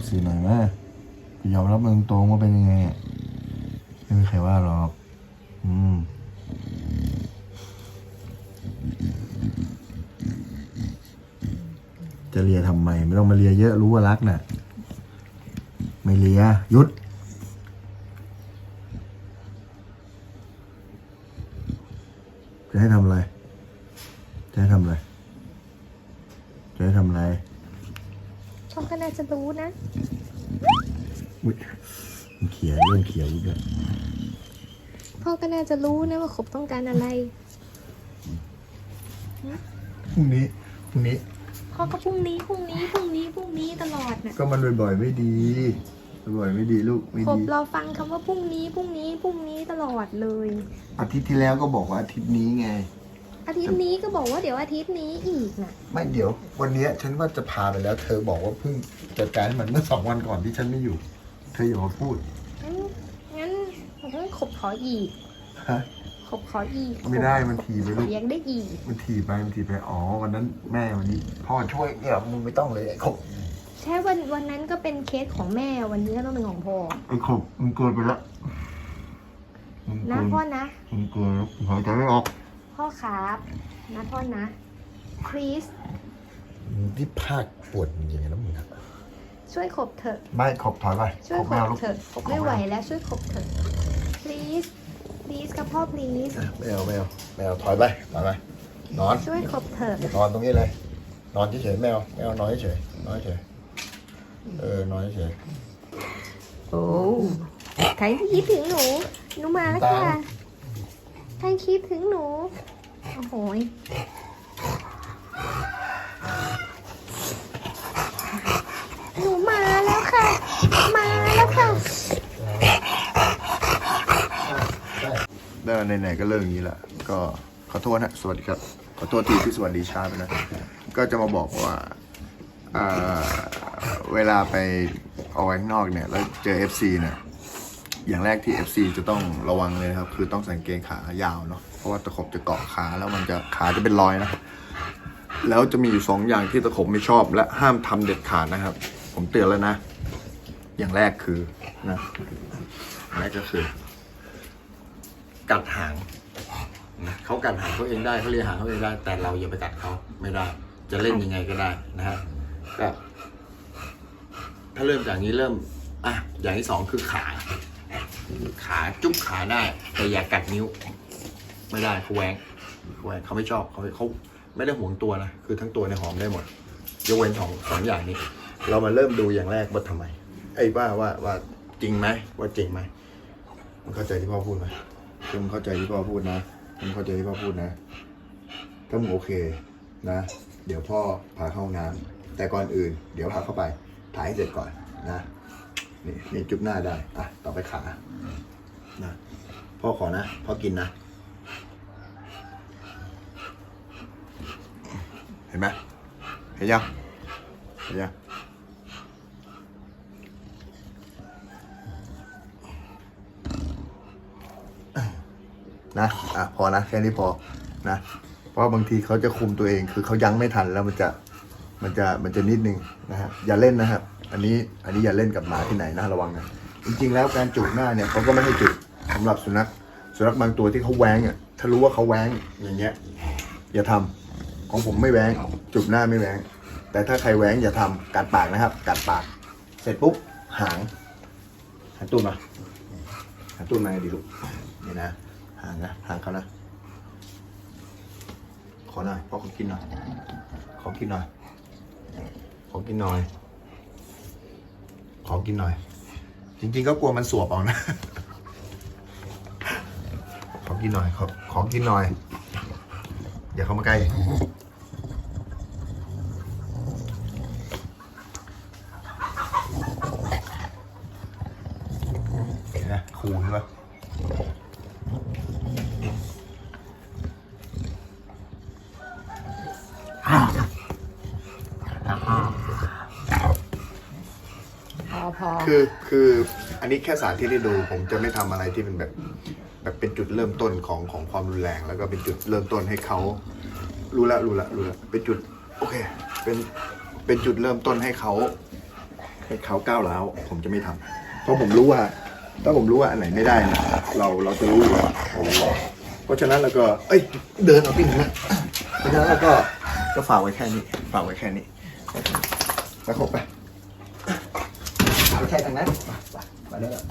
บอกสีหน่อยแม่ยอมรับมึงตรงว่าเป็นยังไงไม่มีใครว่าหรอก อืมจะเลียทำไม ไม่ต้องมาเลียเยอะรู้ว่ารักน่ะ ไม่เลียยุด จะให้ทำอะไร จะให้ทำอะไร จะให้ทำอะไร พ่อก็ น่าจะรู้นะอุ๊ยมันเขียนเริ่มเขียวอีกแล้วพ่อก็น่าจะรู้นะว่าขบต้องการอะไรพรุ่งนี้พรุ่งนี้พ่อก็พรุ่งนี้พรุ่งนี้พรุ่งนี้พรุ่งนี้ตลอดน่ะก็มันบ่อยๆไม่ดีบ่อยๆไม่ดีลูกไม่ขบดีเราฟังคำว่าพรุ่งนี้พรุ่งนี้พรุ่งนี้ตลอดเลย อาทิตย์ที่แล้วก็บอกว่าอาทิตย์นี้ไง อาทิตย์นี้ก็บอกว่าเดี๋ยวอาทิตย์นี้อีกน่ะไม่เดี๋ยว วันเนี้ยฉันว่าจะพาไปแล้ว เธอบอกว่าเพิ่งจัดการให้มันเมื่อสองวันก่อนที่ฉันไม่อยู่ เธออย่ามาพูดงั้นงั้นงั้นขบขออีกฮะขบขออีกไม่ได้มันทีไปลูกเลี้ยงได้อีก มันทีไปมันทีไปอ๋อวันนั้นแม่วันนี้พ่อช่วยเนี่ยมึงไม่ต้องเลยไอ้ขบใช่วันวันนั้นก็เป็นเคสของแม่วันนี้ก็ต้องเป็นของพ่อไอ้ขบมึงเกินไปแล้วมึงนะเกินพ่อนะมึงเกินแล้วหายใจไม่ออก พ่อครับนะพ่อนะคริสมึงที่ภาคปวดอย่างเงี้ยแล้วมึงอะช่วยขบเถอะ ไม่ขบถอยไปช่วยขบขไม่เอาบลูกเถอะขบไม่เอาไหวแล้วช่วยขบเถอะ please please กับพ่อ please ไม่เอาไม่เอาไม่เอาถอยไปถอยไปนอนช่วยขบเถอะนอนตรงนี้เลย นอนเฉยๆไม่เอาไม่เอานอนเฉยๆนอนเฉยๆเออนอนเฉยโอ้ใครที่คิดถึงหนูหนูมาแล้วค่ะตาม ใครคิดถึงหนู โอ้โหหนูมาแล้วค่ะ มาแล้วค่ะ ได้ไหนๆก็เรื่องนี้แหละก็ขอโทษนะสวัสดีครับ ขอโทษทีที่สวัสดีช้าไปนะ ก็จะมาบอกว่าอ่าเวลาไปออกไปข้างนอกเนี่ย แล้วเจอ FC เนี่ย อย่างแรกที่ FC จะต้องระวังเลยนะครับ คือต้องส่กางเกงขายาวเนาะเพราะว่าตะขบจะเกาะขาแล้วมันจะขาจะเป็นรอยนะแล้วจะมีอยู่สองอย่างที่ตะขบไม่ชอบ และห้ามทำเด็ดขาดนะครับ ผมเตือนแล้วนะ อย่างแรกคือนะแรกก็คือ กัดหางนะเขากัดหางเขาเองได้เขาเลียหางเขาเองได้ แต่เราอย่าไปกัดเขาไม่ได้ จะเล่นยังไงก็ได้นะฮะก็ถ้าเริ่มจากนี้เริ่มอะอย่างที่สองคือขา ขาจุ๊บขาได้ แต่อย่ากัดนิ้ว ไม่ได้เขาแหวงเขาแหวงเขาไม่ชอบเขาเขาไม่ได้ห่วงตัวนะคือทั้งตัวในหอมได้หมดยกเว้นสองสองอย่างนี้ เรามาเริ่มดูอย่างแรกว่าทำไม ไอ้ว่าว่าว่าจริงไหมว่าจริงไหมมันเข้าใจที่พ่อพูดไหมถ้ามึงเข้าใจที่พ่อพูดนะมึงเข้าใจที่พ่อพูดนะ ถ้ามึงโอเคนะ เดี๋ยวพ่อพาเข้าห้องน้ำแต่ก่อนอื่น เดี๋ยวพาเข้าไปถ่ายให้เสร็จก่อนนะ นี่นี่จุ๊บหน้าได้ อะ ต่อไปขา นะ พ่อขอนะ พ่อกินนะ เห็นไหมเห็นยัง เห็นยังนะ อะ พอนะ แค่นี้พอ นะ เพราะบางทีเขาจะคุมตัวเอง คือเขายั้งไม่ทันแล้วมันจะ มันจะ มันจะนิดนึงนะฮะ อย่าเล่นนะครับ อันนี้อันนี้อย่าเล่นกับหมาที่ไหนนะระวังนะจริง ๆ แล้วการจูบหน้าเนี่ยเขาก็ไม่ให้จูบสำหรับสุนัขสุนัขบางตัวที่เขาแว้งอะถ้ารู้ว่าเขาแว้งอย่างเงี้ย อย่าทำของผมไม่แว้งจูบหน้าไม่แว้งแต่ถ้าใครแว้งอย่าทำกัดปากนะครับ กัดปาก เสร็จปุ๊บหางหันตูดมาหันตูดมาดีลูกนี่นะหางนะหางเขานะขอหน่อยพ่อขอกินหน่อยขอกินหน่อยขอกินหน่อย กินหน่อย จริง ๆ ก็กลัวมันสวบเอานะ ขอกินหน่อย ขอขอกินหน่อย อย่าเข้ามาใกล้เห็นไหมคูใช่ปะ พอพอคือคืออันนี้แค่สาธิตให้ดูผมจะไม่ทำอะไรที่เป็นแบบแบบเป็นจุดเริ่มต้นของของความรุนแรง แล้วก็เป็นจุดเริ่มต้นให้เขารู้ละรู้ละรู้ละเป็นจุดโอเค เป็นเป็นจุดเริ่มต้นให้เขาให้เขาก้าวร้าวผมจะไม่ทำเพราะผมรู้ว่า ถ้าผมรู้ว่าอันไหนไม่ได้เนี่ยเราเราจะรู้อยู่แล้วเพราะฉะนั้นเราก็ เอ้ย เดินเอาปิ้งนะเพราะฉะนั้นเราก็ก็ฝากไว้แค่นี้ฝากไว้แค่นี้แล้วครบไป เอาแค่ทางนั้นไปไปไปได้แล้ว